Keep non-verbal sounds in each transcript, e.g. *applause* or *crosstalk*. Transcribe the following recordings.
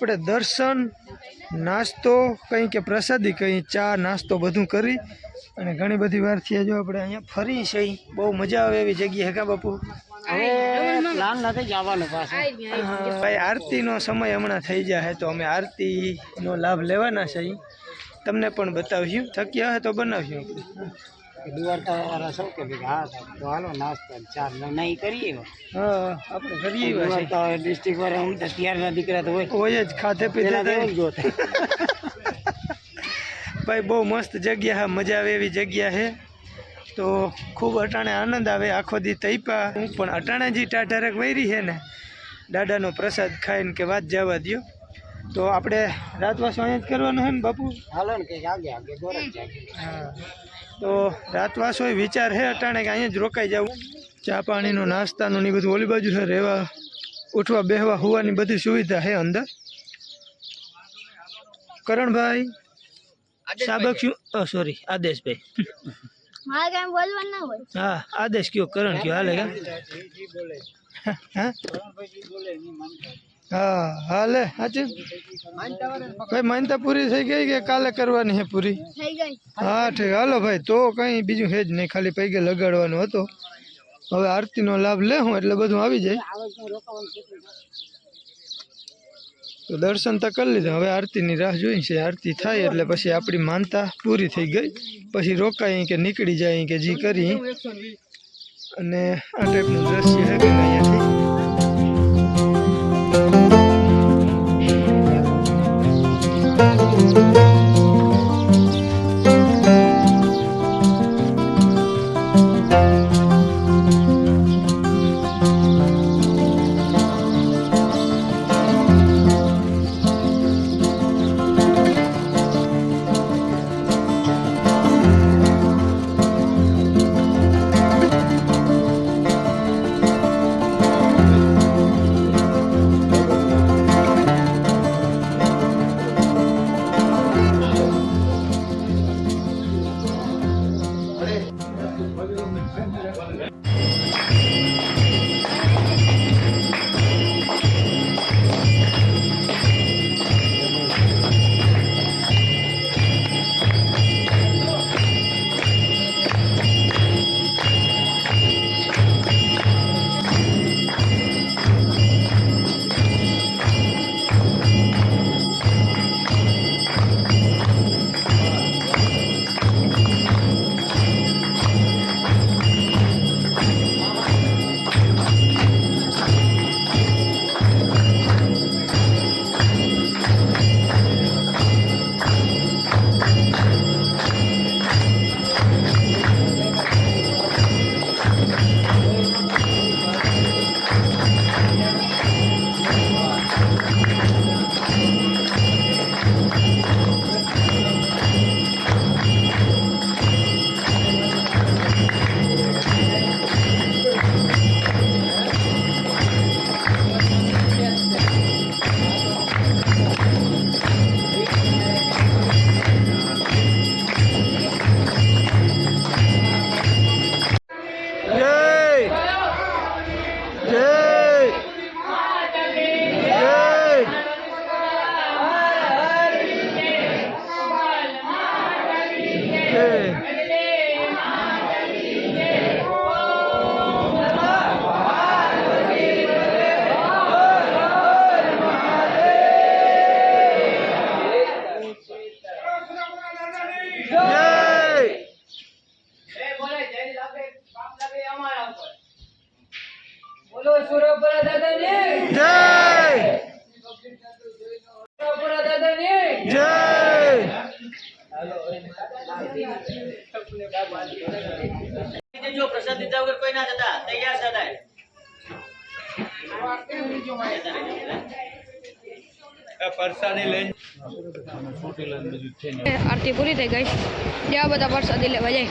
આપણે દર્શન નાસ્તો કંઈ કે પ્રસાદી કંઈ ચા નાસ્તો બધું કરી અને ઘણી બધી વાર થયા જો આપણે અહીંયા ફરી છે. બહુ મજા આવે એવી જગ્યા હે કા બાપુ? ભાઈ આરતીનો સમય હમણાં થઈ જાય તો અમે આરતીનો લાભ લેવાના છે. તમને પણ બતાવ્યું શક્ય હે તો બનાવ્યું આપણે સૌ કે ભઈ હા તો હાલો નાસ્તો ને નહીં કરીએ હા આપણે કરીએ ડિસ્ટ્રિક્ટ વાળા હું તો ત્યારના દીકરા તો હોય. હોય જ ખાતે જોતા. *laughs* ભાઈ બહુ મસ્ત જગ્યા હા મજા આવે એવી જગ્યા છે. તો ખૂબ અટાણે આનંદ આવે આખો દી તૈપા. હું પણ અટાણે જે ટાઢારક વૈરી છે ને દાદાનો પ્રસાદ ખાઈને કે વાત જવા દ્યો. તો આપણે રાતવાસો અહીંયા જ કરવાનું છે ને બાપુ? હાલો ને કંઈક આગે આગે હા. તો રાતવાસો એ વિચાર છે અટાણે કે અહીંયા જ રોકાઈ જવું. ચા પાણીનું નાસ્તાનું ને બધું ઓલી બાજુ છે રહેવા ઉઠવા બેહવા હોવાની બધી સુવિધા છે અંદર. કરણભાઈ સાબક શું? સોરી આદેશભાઈ. મારે કાંઈ બોલવાનું ના હોય. હા આદેશ કયો કરણ કયો હાલે હા? હા હા હાલે સાચું ભાઈ માનતા પૂરી થઈ ગઈ કે કાલે કરવાની છે પૂરી? હા ઠીક. હાલો ભાઈ તો કંઈ બીજું છે જ નહીં ખાલી પૈકે લગાડવાનો હતો. હવે આરતીનો લાભ લે હું એટલે બધું આવી જાય. તો દર્શન તો કરી લીધા. હવે આરતીની રાહ જોઈ છે. આરતી થાય એટલે પછી આપણી માનતા પૂરી થઈ ગઈ. પછી રોકાઈ કે નીકળી જાય કે જી કરી. અને આ ટાઈપનું દ્રશ્ય છે કે અહીંયાથી બધા પ્રસાદી લેવા જાય.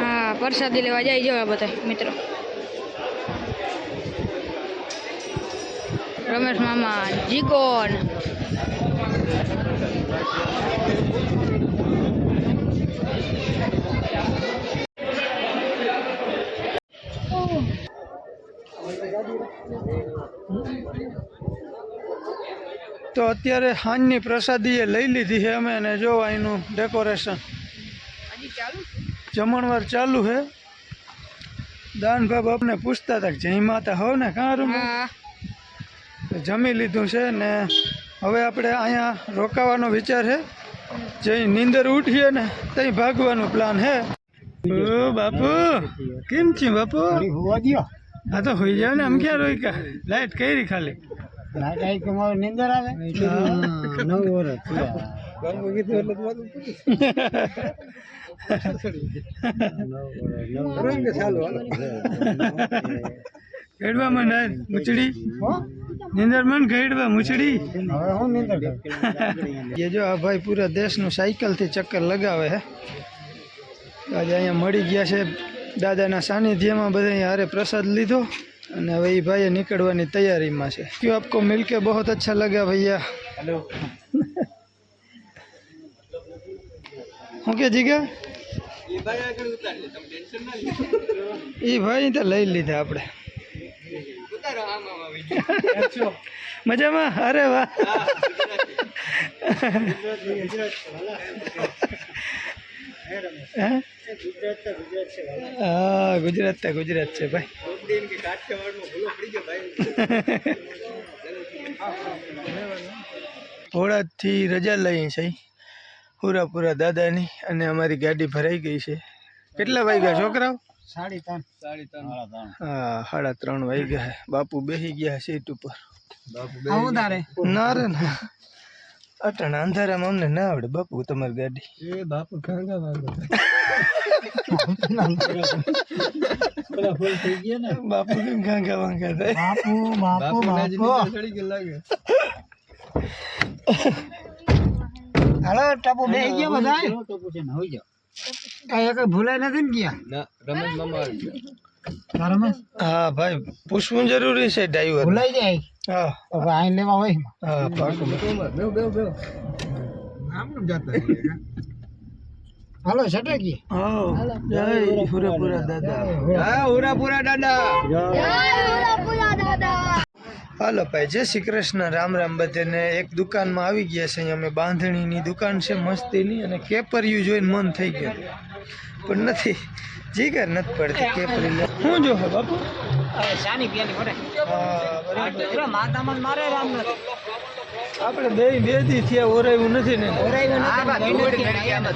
હા. પ્રસાદી લેવા જાય જો બધા મિત્રો. રમેશ મામા જીગોન. તો અત્યારે સાંજની પ્રસાદી એ લઈ લીધી છે અમે અને જો અહીંનું ડેકોરેશન. જમણવાર ચાલુ છે. દાન બાપ આપને પૂછતા હતા કે જય માતા હો ને કાં રૂમ? જમી લીધું છે ને હવે આપણે અહીંયા રોકાવાનો વિચાર છે. જય નીંદર ઉઠીએ ને ત્યાં ભાગવાનું પ્લાન હે ઓ બાપુ કેમ છે બાપુ? હા આ તો હોઈ જાવ ને આમ ક્યાં રોક્યા? લાઈટ કરી ખાલી. આવી કમાવા નિંદર આવે? નવ વર્ષ ખેડવા મંડાય મુચડી નીંદર મન ખેડવા મુચડી હવે હું નિંદર ये जो આ ભાઈ પૂરા દેશનું સાયકલથી ચક્કર લગાવે હે. આજે અહીંયા મળી ગયા છે દાદાના સાનિધ્યમાં બધા હારે પ્રસાદ લીધો. અને હવે એ ભાઈએ નીકળવાની તૈયારીમાં છે. ક્યુ આપકો મિલ કે બહુ અચ્છા લગા ભૈયા? હેલો હું કે જીગા? એ ભાઈ તો લઈ લીધા આપણે. મજામાં? અરે વાહ. હે? ગુજરાત તો ગુજરાત છે ભાઈ. થોડાથી રજા લઈ છે. પૂરા પૂરા દાદાની અને અમારી ગાડી ભરાઈ ગઈ છે. કેટલા વાગ્યા છોકરાઓ? સાડી ત્રણ. સાડી ત્રણ. હા સાડા ત્રણ વાગ્યા બાપુ બેસી ગયા સીટ ઉપર. બાપુ ના રે ના. અટાણા અંધારામાં અમને ના આવડે. બાપુ તમારી ગાડી. એ બાપુ ખાંગા વાગો. ફૂલ થઈ ગયા ને. બાપુ કેમ ગાંગા વાંગા થાય? બાપુ બાપુ બાપુ હાલો ટપુ બે ગયા બધા ટપુ છે ને હોય જાવ કઈ એક ભૂલાય નથી ને ગયા? ના રમેશ મામા રમેશ હા ભાઈ પૂછવું જરૂરી છે ડ્રાઈવર ભૂલાઈ જાય. હા. તો ભાઈ લેવા હોય હા પાકું હાલો સટકી હા. જય પૂરેપૂરા દાદા. હા પૂરા પૂરા દાદા. હાલો ભાઈ જય શ્રી કૃષ્ણ. રામ રામ બધાને. એક દુકાનમાં આવી ગયા છે. અમે બાંધણીની દુકાન છે મસ્તીની અને કેપરિયું જોઈને મન થઈ ગયું. પણ નથી. જીગર નથી પડતી કેપરી શું જો હે બાપુ. શાની પિયાની પડે. હા માતામાં મારે રામ નથી આપણે બે બે દી થયા ઓરાયું નથી ને.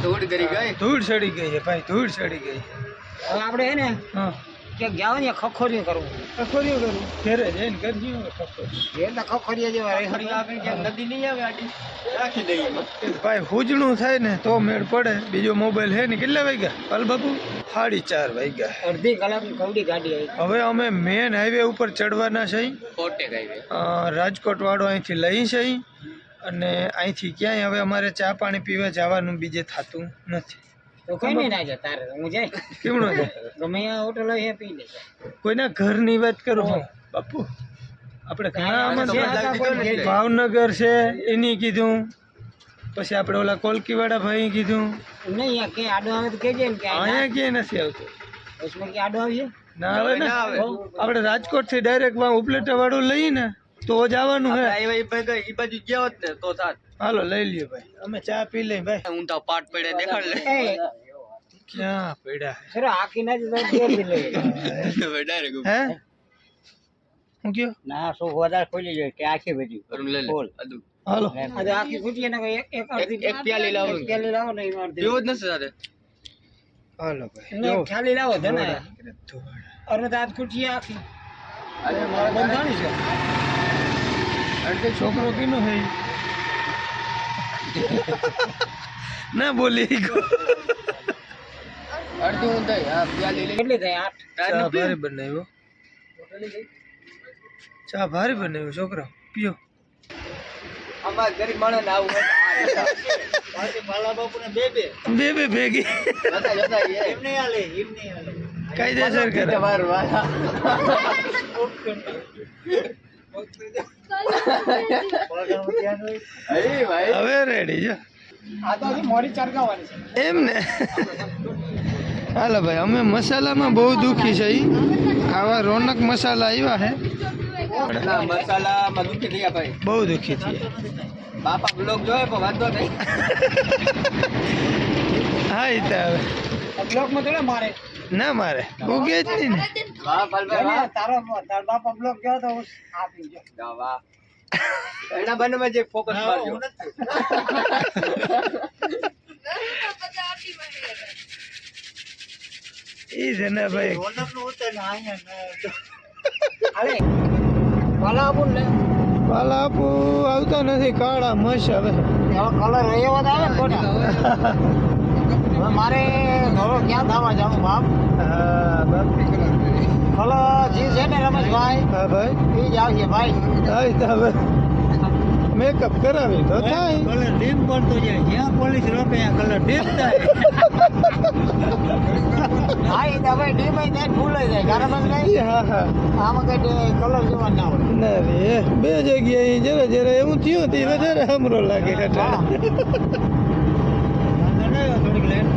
ધૂળ કરી ગઈ. ધૂળ ચડી ગઈ છે ભાઈ ધૂળ ચડી ગઈ હવે આપણે હે ને હા. કે ગયા ને ખખોરી કરવું. ખખોરી કરું ઘેરે જઈને કરજી ખખોરી એટલે ખખોરિયા જેવા કે નદી નહીં આવે આડી રાખી દઈએ ભાઈ હુજણું થાય ને તો મેળ પડે. બીજો મોબાઈલ હે ને કેટલા વાગ્યા? પાલ બાપુ? સાડી ચાર વાગ્યા. અડધી કલાકની કવડી ગાડી આવી. હવે અમે મેન હાઈવે ઉપર ચડવાના છે કોટેક હાઈવે. રાજકોટ વાળો અહીંથી લઈ છે અને અહીંથી ક્યાંય હવે અમારે ચા પાણી પીવા જવાનું બીજે થતું નથી. તો કઈ નહીં ના જાય તારે હું જાય. કેવડો છે ગમે હોટલ હોય પી લે કોઈના ઘરની વાત કરો. છો બાપુ આપણે ઘણા ભાવનગર છે એની કીધું. પછી આપણે ઓલા કોલકીવાળા ભાઈ કીધું. નહીં અહીંયા કે આડો આવે તો કહેજે ને કે અહીંયા ક્યાંય નથી આવતું. બસમાં કે આડો આવશે ના આવે ને? આપણે રાજકોટથી ડાયરેક્ટ વાં ઉપલેટા વાળું લઈએ ને તો જવાનું હે એ બાજુ ગયા હોત ને તો થાત. હાલો લઈ લ્યો ભાઈ. અમે ચા પી લઈ ભાઈ. ઊંધા પાટ પડે દેખાડ લે. ક્યાં પડ્યા સર આખી ના જ તો પી લે ડાયરેક્ટ હે? હું કયો? ના સો વધારે ખોલી જાય કે આખી બધી. અરુણ લે લે. બોલ. અદુ. હાલો. આજે આખી ખૂટી ને એક એક અડધી એક પ્યાલી લાવો. એક પ્યાલી લાવો ને એમાં દે એવું જ નથી સાથે. હાલો ભાઈ. ને એક થાળી લાવો ધને ને. અરે દાંત ખૂટી આખી. અરે મારા બંધાણી છે. અડધો છોકરો કીનો હે ના બોલી ગયો અડધી ઊંધાઈ હા પ્યાલી કેટલી થાય આઠ ચા ભારે બનાવ્યો ચા ભારે બનાવ્યો છોકરા પીઓ અમાર ગરીબ માણસ આવું બે બે ભેગી એમને આલે એમને આલે કાયદેસર કરે હવે રેડી છે. એમ ને હાલો ભાઈ અમે મસાલામાં બહુ દુઃખી છે. આવા રોનક મસાલા આવ્યા હે. મસાલામાં દુખી થયા ભાઈ. બહુ દુઃખી થયા. બાપા બ્લોગ જોયે પણ વાંધો નહીં. હા એ તો હવે. બ્લોગમાં થોડા મારે. ના મારે. ઉગે જ નહીં ને. વાહ તારો તાર ગયો તો હું આપી ગયો વાહ એના બંનેમાં જે ફોકસ મારજો એ છે ને ભાઈ અરે વાલા આપું ને પાલાપુર આવતા નથી કાળા મસ હવે. કલર એવો આવે ને ખોટા હવે *laughs* મારે ધોળો ક્યાં થવા જાવું બાપ? હા બાપરી કલર કલર જે છે ને રમેશભાઈ હા ભાઈ. એ જ આવશે ભાઈ. હવે મેકઅપ કરાવી તો થાય. કલર ડીમ પડતો જાય. જ્યાં પોલીસ રોકે ત્યાં કલર ડીમ થાય. હા એ તો ભાઈ ડીમ થાય જાય. કારણ નહીં હા હા. આમાં કઈ કલર જોવા ના હોય. ના રે બે જગ્યાએ જરા જરા એવું થયું તે વધારે હમરો લાગે કટાળ થોડીક લેટ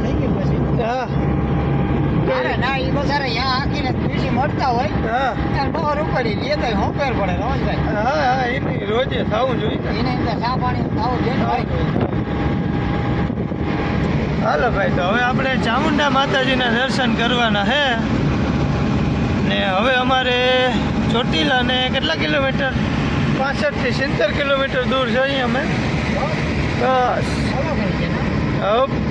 અરે ના એ બસારે અહીંયા આખીને પીસી મળતા હોય. ત્યારે બહાર ઉપાડી લે તો હું ફેર પડે રોજભાઈ હા હા એ નહીં રોજે થવું જોઈએ. એને અંદર ચા પાણી ખાવું જોઈએ હાલો ભાઈ તો હવે આપણે ચામુંડા માતાજીના દર્શન કરવાના છે ને હવે અમારે ચોટીલા ને કેટલા કિલોમીટર? પાસઠથી સિત્તેર કિલોમીટર દૂર જઈએ અમે. બસ. ચાલો કરી છે ને હપ હા?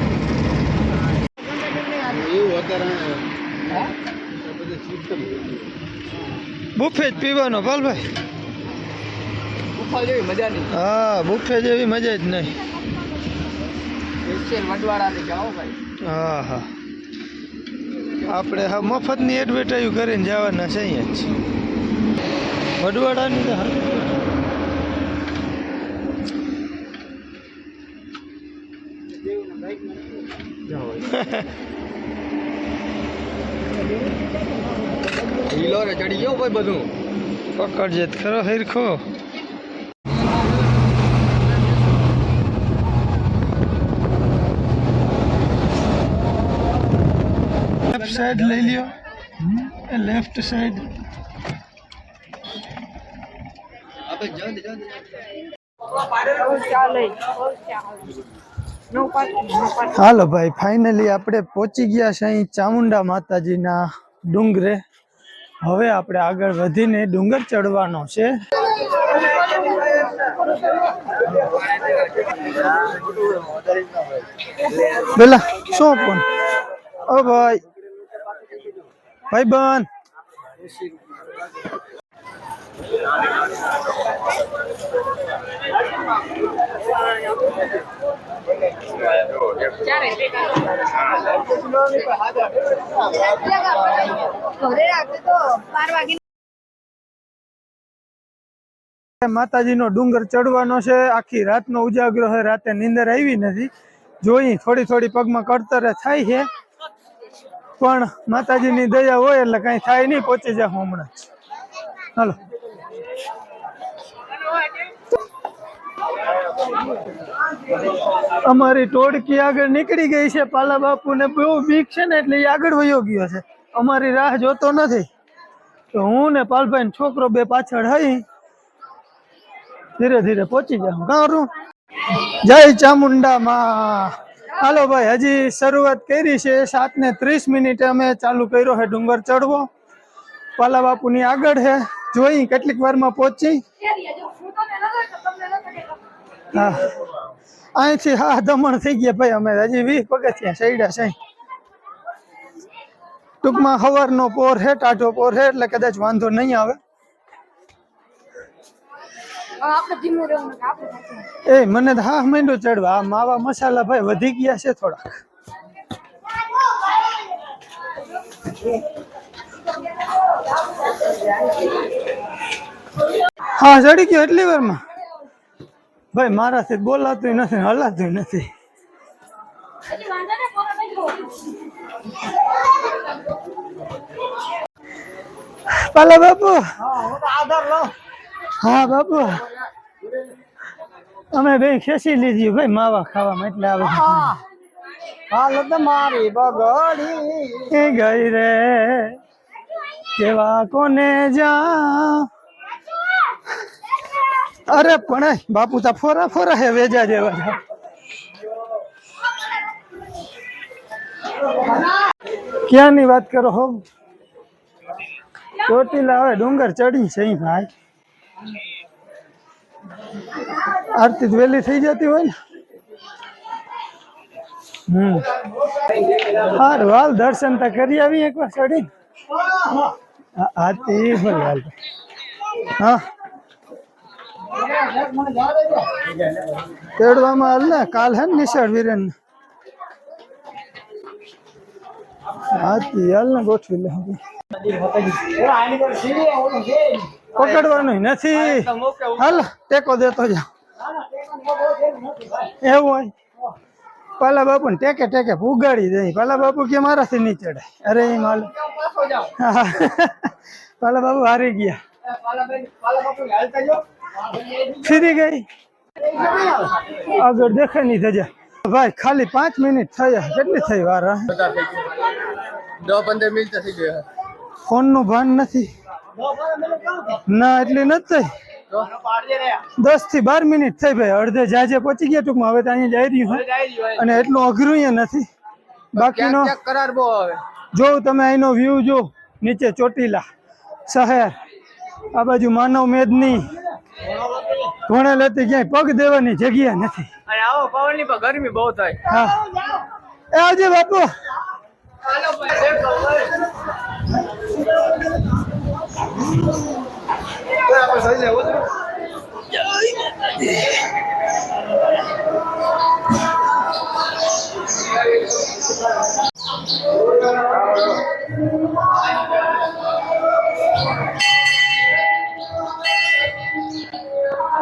બુફે જ પીવાનો નહીં હા બુફે જેવી મજા જ નહીં. હા હા આપણે હા મફતની એડવર્ટાઈઝ કરીને જવાના છે અહીંયા જ. વડવાડાની તો હા. *laughs* હીલો રે ચડી ગયો ભાઈ બધું. પકડજે ખરો હિરખો. લેફ્ટ સાઈડ લઈ લ્યો. એ લેફ્ટ સાઈડ આપણે જલ્દ જલ્દ. હાલો ભાઈ ફાઇનલી આપણે પહોંચી ગયા છે અહીં ચામુંડા માતાજીના ડુંગરે. હવે આપણે આગળ વધીને ડુંગર ચડવાનો છે. પેલા શું પણ ઓ ભાઈ. ભાઈ બન માતાજીનો ડુંગર ચડવાનો છે. આખી રાતનો ઉજાગરો છે રાતે નીંદર આવી નથી. જોઈ થોડી થોડી પગમાં કડતરે થાય છે. પણ માતાજીની દયા હોય એટલે કઈ થાય નહીં, પહોંચી જાય હમણાં. હાલો. અમારી ટોળકી આગળ નીકળી ગઈ છે. પાલા બાપુ ને બહુ બીક છે ને એટલે આગળ વયો ગયો છે. અમારી રાહ જોતો નથી. તો હું ને પાલભાઈ છોકરો બે પાછળ હઈ. ધીરે ધીરે પહોંચી જાઉં. કારું જય ચામુંડા માં હાલો ભાઈ, હજી શરૂઆત કરી છે. સાત ને ત્રીસ મિનિટે અમે ચાલુ કર્યો છે ડુંગર ચડવો. પાલા બાપુની આગળ છે. જોઈ કેટલીક વારમાં પહોંચી. હા. અહીંથી હા દમણ થઈ ગયા ભાઈ અમે. હજી વીસ પગથિયા સૈડા છે ટૂંકમાં હવારનો પોર હે ટાઢો પોર હે એટલે કદાચ વાંધો નહીં આવે. એ મને તો હા માંડો ચડવા. આ માવા મસાલા ભાઈ વધી ગયા છે થોડાક. હા ચડી ગયો એટલી વારમાં? ભાઈ મારાથી બોલાતું નથી હલાતું નથી. પાલા બાપુ. હા બાપુ. અમે બે ખેંચી લીધી ભાઈ માવા ખાવામાં એટલે આવે હા હાલત મારી બગડી. ગઈ રે. કેવા કોને જા? અરે પણ એ, બાપુ તા ફોરા ફોરા હે વેજા જેવા. છે. ક્યાંની વાત કરો હો? ચોટીલા હવે ડુંગર ચડી છે અહીં ભાઈ. આરતી તો વહેલી થઈ જતી હોય ને. હમ. સારું હાલ દર્શન તો કરી આવી એકવાર ચડી આરતી ભલે હાલ. હા. તેડવામાં હાલ ને કાલ હે ને નિશાળ વીરેન હાથી હાલ ને ગોઠવી લે હવે. પકડવાનું નથી હાલ ટેકો દેતો જા એવું હોય પાલા બાપુ ને ટેકે ટેકે ઉગાડી દે પાલા બાપુ કે મારાથી નહીં ચડે અરે એ માલ પાલા બાપુ હારી ગયા ફીરી ગઈ? આગળ દેખાય નહીં થજા ભાઈ ખાલી પાંચ મિનિટ થયા. કેટલી થઈ વાર દસ પંદર મિનિટ થઈ ગયા ફોનનું ભાન નથી. ના એટલી નથી થઈ. દસથી બાર મિનિટ થઈ ભાઈ. અડધે જાજે પહોંચી ગયા ટૂંકમાં. હવે તો અહીંયા જઈ રહ્યું હોય અને એટલું અઘરું નથી. બાકીનો? કરાર બહુ આવે. જો તમે અહીંનો વ્યૂ જો નીચે ચોટીલા શહેર આ બાજુ માનવ મેદની ભણેલ લેતી ક્યાંય પગ દેવાની જગ્યા નથી. અરે આવો પવનની પણ ગરમી બહુ થાય. હા. એ આવજે બાપુ. હા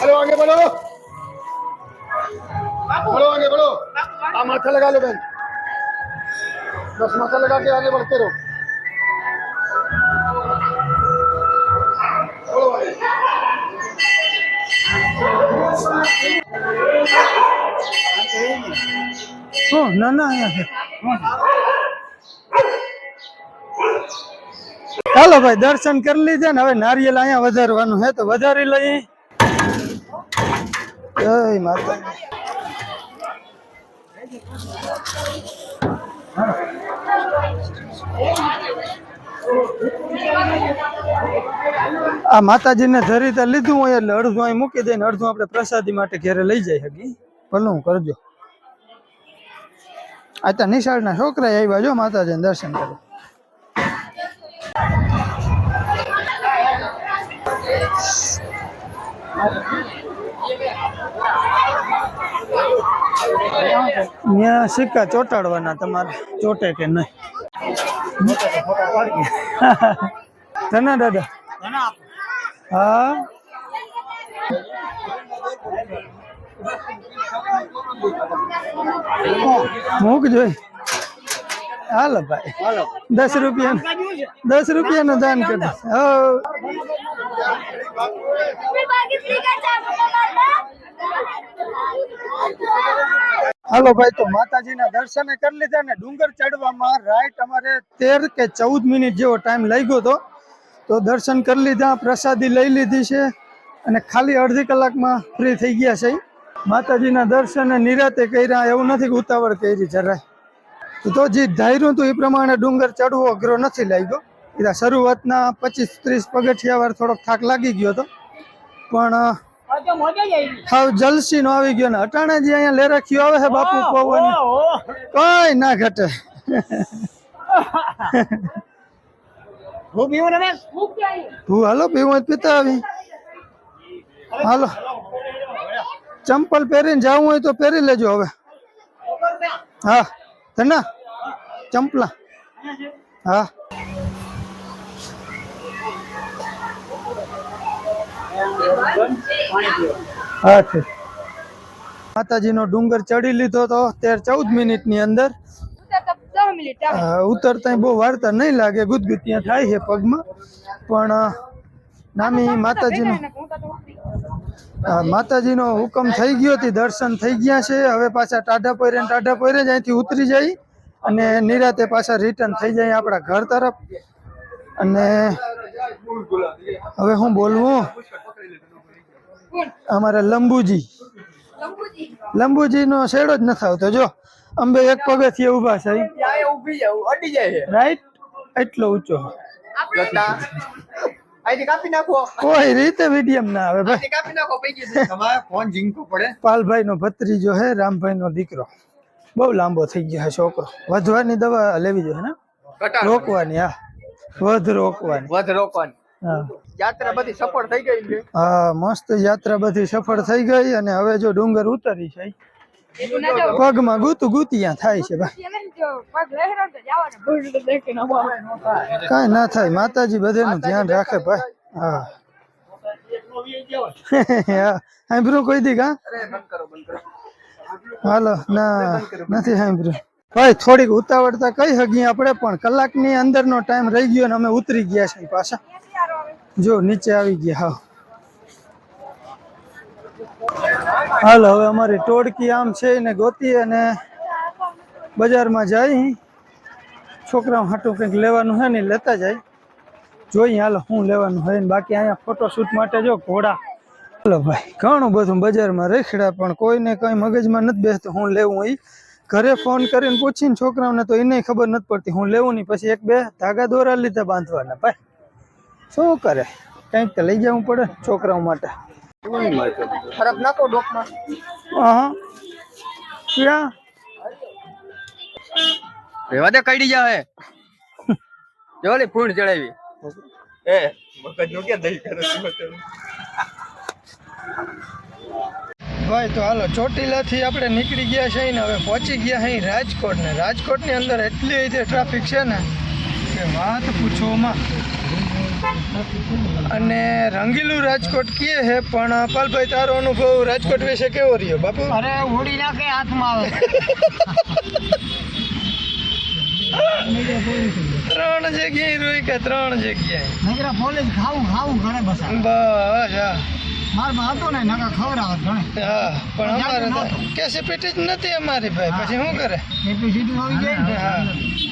हेलो आगे बढ़ो बढ़ो आगे बढ़ो आप माथा लगा लो बहन बस माथा लगा के आगे बढ़ते रहो बढ़ो आगे। શું ના ના અહીંયા છે ચાલો ભાઈ, દર્શન કરી લીધે ને હવે નારિયેલ અહીંયા વધારવાનું હે તો વધારી લઈએ. જય માતા આ માતાજીને ધરી લીધું હોય એટલે અડધું અહીં મૂકી દઈને અડધું આપણે પ્રસાદી માટે ઘરે લઈ જઈ હકી ભલું કરજો. આ તો નિશાળના છોકરા આવ્યા જો માતાજીને દર્શન કરે ત્યાં સિક્કા ચોટાડવાના તમારે ચોટે કે નહીં? તને દાદા. હા? મૂક જોઈ. હાલો ભાઈ. દસ રૂપિયા દસ રૂપિયાનું દાન કરી હો હાલો ભાઈ, તો માતાજીના દર્શને કરી લીધા ને ડુંગર ચડવામાં રાઈટ અમારે તેર કે ચૌદ મિનિટ જેવો ટાઈમ લાગ્યો હતો તો. દર્શન કરી લીધા, પ્રસાદી લઈ લીધી છે અને ખાલી અડધી કલાકમાં ફ્રી થઈ ગયા છે. માતાજીના દર્શન નિરાતે કર્યા, એવું નથી ઉતાવળ કરી જરાય. તો જે ધાર્યું હતું એ પ્રમાણે ડુંગર ચડવો અઘરો નથી લાગ્યો. એટલે શરૂઆતના પચીસ ત્રીસ પગથિયા વાર થોડોક થાક લાગી ગયો હતો. પણ હાવ જલસી નો આવી ગયો. ને. અટાણે જે અહીંયા લેરાખ્યું આવે છે બાપુ પવન. કઈ ના ઘટે. હું પીવું ને તું હાલો પીવું પીતા આવી. હાલો. ચંપલ પહેરીને જવું હોય તો પહેરી લેજો હવે. હા ધના ચંપલા. હા. હા માતાજીનો ડુંગર ચડી લીધો તો તેર ચૌદ મિનિટની અંદર ઉતરતા બહુ વાર્તા નહીં લાગે ગુદગુતિયા થાય છે પગમાં. પણ નામી માતાજીનો માતાજીનો હુકમ થઈ ગયો હતી, દર્શન થઈ ગયા છે. હવે પાછા ટાઢા ને ટાઢા પહેરે જ અહીંથી ઉતરી જાય અને નિરાતે પાછા રિટર્ન થઈ જાય આપણા ઘર તરફ. અને હવે હું બોલવું? અમારા લંબુજી. લંબુજીનો શેડો જ નથી આવતો જો. અંબે એક પગથિયે ઊભા છે. જાય રાઈટ એટલો ઊંચો. કાપી નાખો. કોઈ રીતે મીડિયમ ના આવે ભાઈ. ફોન ઝીંકવો પડે? પાલભાઈ નો ભત્રીજો હે રામભાઈ નો દીકરો. બહુ લાંબો થઈ ગયો હે છોકરો. વધવાની દવા લેવી જોઈએ ને? રોકવાની હા. વધ રોકવાની. વધ રોકવાની. હા. યાત્રા બધી સફળ થઈ ગઈ છે? હા મસ્ત યાત્રા બધી સફળ થઈ ગઈ અને હવે જો ડુંગર ઉતરી છે પગમાં ગુતુ ગુતિયા થાય છે ભાઈ પગ લહેરો તો જવાનું. ભૂલ દેખી ન કાંઈ ના થાય માતાજી બધાનું ધ્યાન રાખે ભાઈ. હા. *laughs* હા. સાંભળ્યું કોઈ દી કા હાલો ના નથી સાંભળ્યું ભાઈ, થોડીક ઉતાવળતા કઈ હગી આપણે, પણ કલાકની અંદરનો ટાઈમ રહી ગયો ને અમે ઉતરી ગયા છે પાછા. જો, નીચે આવી ગયા, હા. હાલ હવે અમારી ટોળકી આમ છે ને ગોતી અને બજારમાં જાય. છોકરાઓ હાટું કંઈક લેવાનું છે ને લેતા જાય. જોઈએ હાલો શું લેવાનું હોય ને બાકી અહીંયા ફોટોશૂટ માટે જો ઘોડા. હાલો ભાઈ, ઘણું બધું બજારમાં રેખડા પણ કોઈને કંઈ મગજમાં નથી બેસતું, હું લેવું એ ઘરે ફોન કરીને પૂછીને છોકરાઓને તો એને ખબર નથી પડતી. હું લેવું નહીં પછી એક બે ધાગા દોરા લીધા બાંધવાના. ભાઈ શું કરે? કંઈક તો લઈ જવું પડે છોકરાઓ માટે. ખરાબ નાખો ડોકમાં? હા. ક્યાં? રેવા દે કઈડી જા હે જો લે ફૂણ ચડાવી. એ મગજનું કે દહીં કરે ભાઈ તો હાલો ચોટીલાથી આપણે નીકળી ગયા છે ને હવે પહોંચી ગયા અહીં રાજકોટ ને રાજકોટની અંદર એટલી રીતે ટ્રાફિક છે ને કે વાત પૂછોમાં અને રંગીલું રાજકોટ કીએ છે પણ પાલભાઈ તારો અનુભવ રાજકોટ વિશે કેવો રહ્યો બાપુ? અરે ઉડી નાખે હાથમાં આવે. ત્રણ જગ્યાએ રોઈ કે ત્રણ જગ્યાએ? પોલીસ ખાવું ખાવું ઘણે બસ બસ હા. મારમાં હતો ને ઘણે હા પણ અમારે તો જ નથી અમારી ભાઈ. પછી શું કરે? કેપેસિટી આવી જાય ને. હા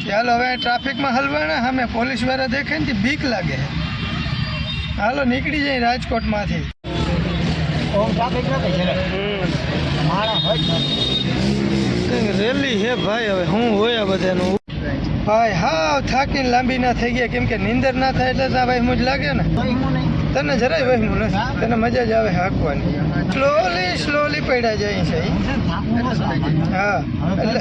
ચાલો હવે ટ્રાફિકમાં હલવાના. અમે પોલીસવાળા દેખાય ને બીક લાગે. હાલો નીકળી જાય રાજકોટમાંથી. ટ્રાફિક હોય રેલી હે ભાઈ હવે હું હોય આ બધાનું? ભાઈ હાવ થાકીને લાંબી ના થઈ ગયા. કેમ કે નીંદર ના થાય એટલે ભાઈ હું જ લાગે ને. હું તને જરાય વહેમું નથી. તને મજા જ આવે હાંકવાની. સ્લોલી સ્લોલી પડ્યા જાય છે. હા. એટલે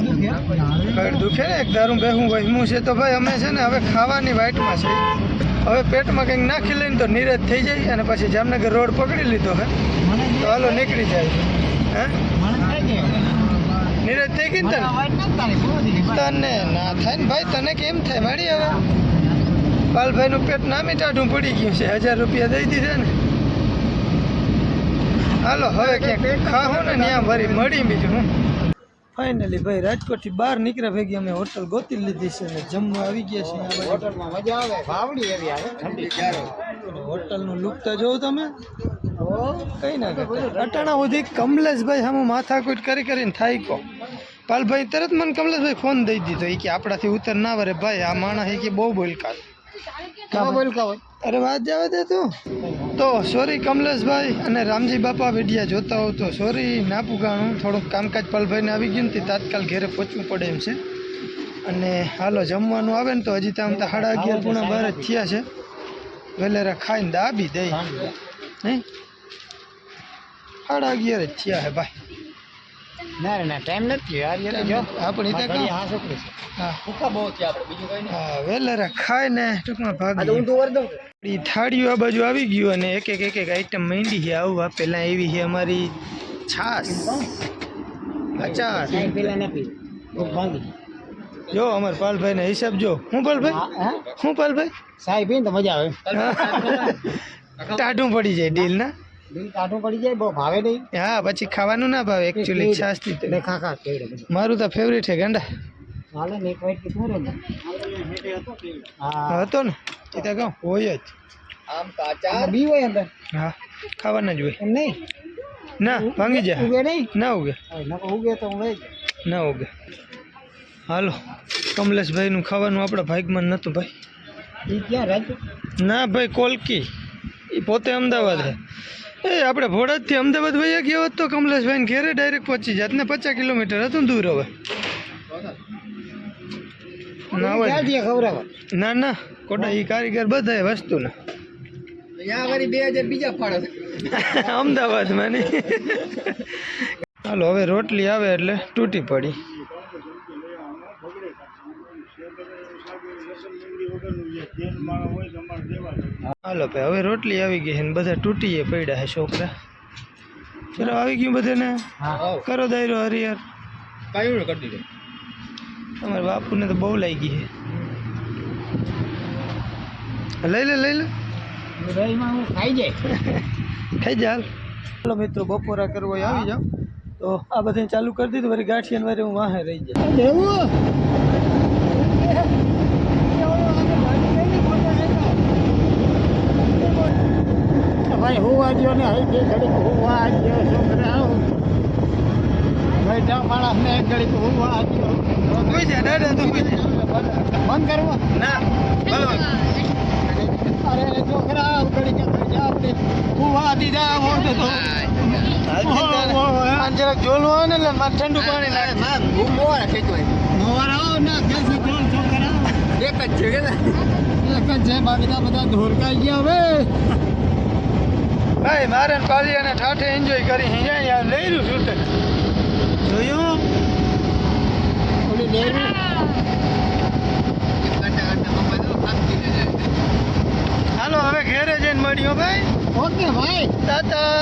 પેટ દુખે. ને એક દારૂ બેહું વહેમું છે તો ભાઈ અમે છે ને હવે ખાવાની વાઇટમાં છે. હવે પેટમાં કંઈક નાખી લઈને તો નીરજ થઈ જાય અને પછી જામનગર રોડ પકડી લીધો હે. તો હાલો નીકળી જાય. હે? નીરજ થઈ ગઈ ને તને. તને ના થાય ને ભાઈ તને કેમ થાય? મારી હવે. પાલભાઈનું પેટ નામી ટાઢું પડી ગયું છે. હજાર રૂપિયા દઈ દીધા ને. હાલો હવે ક્યાંક ખાવું ને ત્યાં ભરી મળી બીજું હું ફાઇનલી ભાઈ રાજકોટથી બહાર નીકળ્યા ભેગી અમે હોટલ ગોતી લીધી છે ને જમવા આવી ગયા છે અહીંયા બાજુ. હોટલમાં મજા આવે ભાવડી એવી આવે ઠંડી ક્યારે? હોટલનું લુક તો જોઉં તમે. કઈ ના કરતા. અટાણા સુધી કમલેશભાઈ સામે માથાકૂટ કરી કરીને થાય કો. પાલભાઈ તરત મને કમલેશભાઈ ફોન દઈ દીધો. એ કે આપણાથી ઉતર ના વરે ભાઈ આ માણસ એ કે બહુ બોલકા અરે વાત જવા દે તું. તો સોરી કમલેશભાઈ અને રામજી બાપા વિડિયા જોતા હો તો સોરી ના પુગાણું. થોડુંક કામકાજ પલભાઈને આવી ગયું ને તાત્કાલ ઘેરે પહોંચવું પડે એમ છે. અને હાલો જમવાનું આવે ને તો હજી તો આમ તો સાડા અગિયાર પૂણા બાર જ થયા છે. વેલેરા ખાઈને દાબી દઈ નહીં સાડા અગિયાર જ થયા છે ભાઈ. ના ના ટાઈમ નથી. યાર યાર તો જો. આપણે ઘડી કાં? હા છોકરી છે હા. ભૂખા બહુ છે આપણે બીજું કઈ નહીં. હા વેલેરા ખાઈને ટૂંકમાં આ તો ભાગી વર દઉં ઈ થાળીઓ આ બાજુ આવી ગયું અને એક એક એક એક આઈટમ માંડી છે. આવવા પહેલા એવી છે અમારી છાસ અચાર પેલા ના પી ભાંગી. જો અમર પાલભાઈ ને હિસાબ જો. હું પાલભાઈ? હા પાલભાઈ? સાહેબ તો મજા આવે. *laughs* ટાઢું પડી જાય ડીલ ના દિલ કાઢું પડી જાય બહુ ભાવે નહીં. હા પછી ખાવાનું ના ભાવે એકચ્યુઅલી છાસથી એટલે ખા ખા મારું તો ફેવરેટ છે ગાંડા. હાલે ને એક વાઈટ કીધું ને હા. હતો ને એ તો કહું હોય જ. આમ કાચા? બી હોય અંદર. હા ખાવાના જ હોય. એમ નહીં? ના ભાંગી જાય ઉગે નહીં? ના ઉગે. ઉગે તો હું ના ઉગે. હાલો કમલેશભાઈનું ખાવાનું આપણા ભાગમાં નહોતું ભાઈ. એ ક્યાં રાજ્ય ના ભાઈ કોલકી. એ પોતે અમદાવાદ હે એ આપણે ભોળાજથી અમદાવાદ વયા ગયા હોત તો કમલેશભાઈને ઘેરે ડાયરેક્ટ પહોંચી જાત. ને પચાસ કિલોમીટર હતું ને દૂર હવે. ના ના કોટા એ કારીગર બધા વસ્તુના. ને *laughs* અમદાવાદમાં નહીં *laughs* હાલો હવે રોટલી આવે એટલે તૂટી પડી. હાલો ભાઈ હવે રોટલી આવી ગઈ છે ને બધા તૂટીએ પડ્યા છે છોકરા. ચલો આવી ગયું બધાને? ને કરો દાયરો હરિયર કયું કરી દીધું. તમારા બાપુને તો બહુ લાગી છે. લઈ લે લઈ લે. હું ખાઈ જાય. *laughs* ખાઈ જા હાલ. ચાલો મિત્રો બપોરા કરવા આવી જાઓ. તો આ બધાને ચાલુ કરી દીધું વળી ગાંઠિયા વારે હું વાહે રહી જાય ભાઈ હું વાગ્યો ને બે ઘડીક હું વાગ્યો છોકરા બેઠા માણસ ને એક ઘડીક હું વાગ્યો કોઈ જા દાદા તું કોઈ જા બંધ કરવો? ના અરે છોકરા ઘડીક આપણે હું વાદી જા તો જરાક જોલું આવે ને એટલે ઠંડુ પાણી લાગે મોર ના કેસે કોણ છોકરા એક જ છે કે એક જ છે બાકીના બધા ધોરકાઈ ગયા હવે. ભાઈ મારે પાલી અને ઠાઠે એન્જોય કરી અહીંયા લઈ શૂટર જોયું? ઓલી હાલો હવે ઘેરે જઈને મળ્યો ભાઈ. ઓકે ભાઈ. તાતા